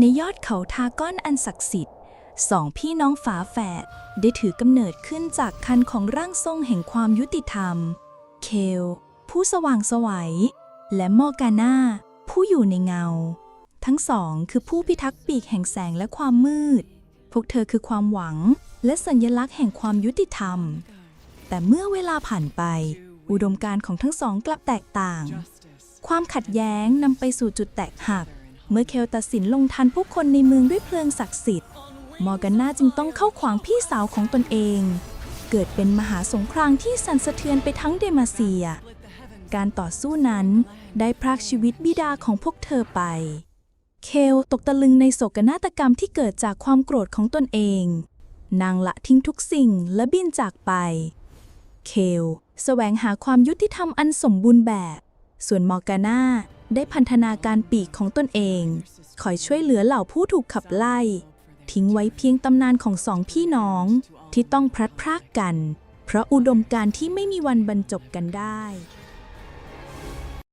ในยอดเขาทาก้อนอันศักดิ์สิทธิ์ สองพี่น้องฝาแฝดได้ถือกำเนิดขึ้นจากคันของร่างทรงแห่งความยุติธรรม เคล ผู้สว่างสวัย และมอกาน่า ผู้อยู่ในเงา ทั้งสองคือผู้พิทักษ์ปีกแห่งแสงและความมืด พวกเธอคือความหวัง และสัญลักษณ์แห่งความยุติธรรม แต่เมื่อเวลาผ่านไป อุดมการณ์ของทั้งสองกลับแตกต่าง ความขัดแย้งนำไปสู่จุดแตกหัก เมื่อเคลตัดสินลงทันผู้คนในเมืองด้วยเพลิงศักดิ์สิทธิ์ มอร์กาน่าจึงต้องเข้าขวางพี่สาวของตนเอง เกิดเป็นมหาสงครามที่สั่นสะเทือนไปทั้งเดมาเซีย การต่อสู้นั้นได้พรากชีวิตบิดาของพวกเธอไป เคลตกตะลึงในโศกนาฏกรรมที่เกิดจากความโกรธของตนเอง นางละทิ้งทุกสิ่งและบินจากไป เคลแสวงหาความยุติธรรมอันสมบูรณ์แบบ ส่วนมอร์กาน่า ได้พันธนาการปีกของตนเอง คอยช่วยเหลือเหล่าผู้ถูกขับไล่ ทิ้งไว้เพียงตำนานของสองพี่น้องที่ต้องพลัดพรากกัน เพราะอุดมการที่ไม่มีวันบรรจบกันได้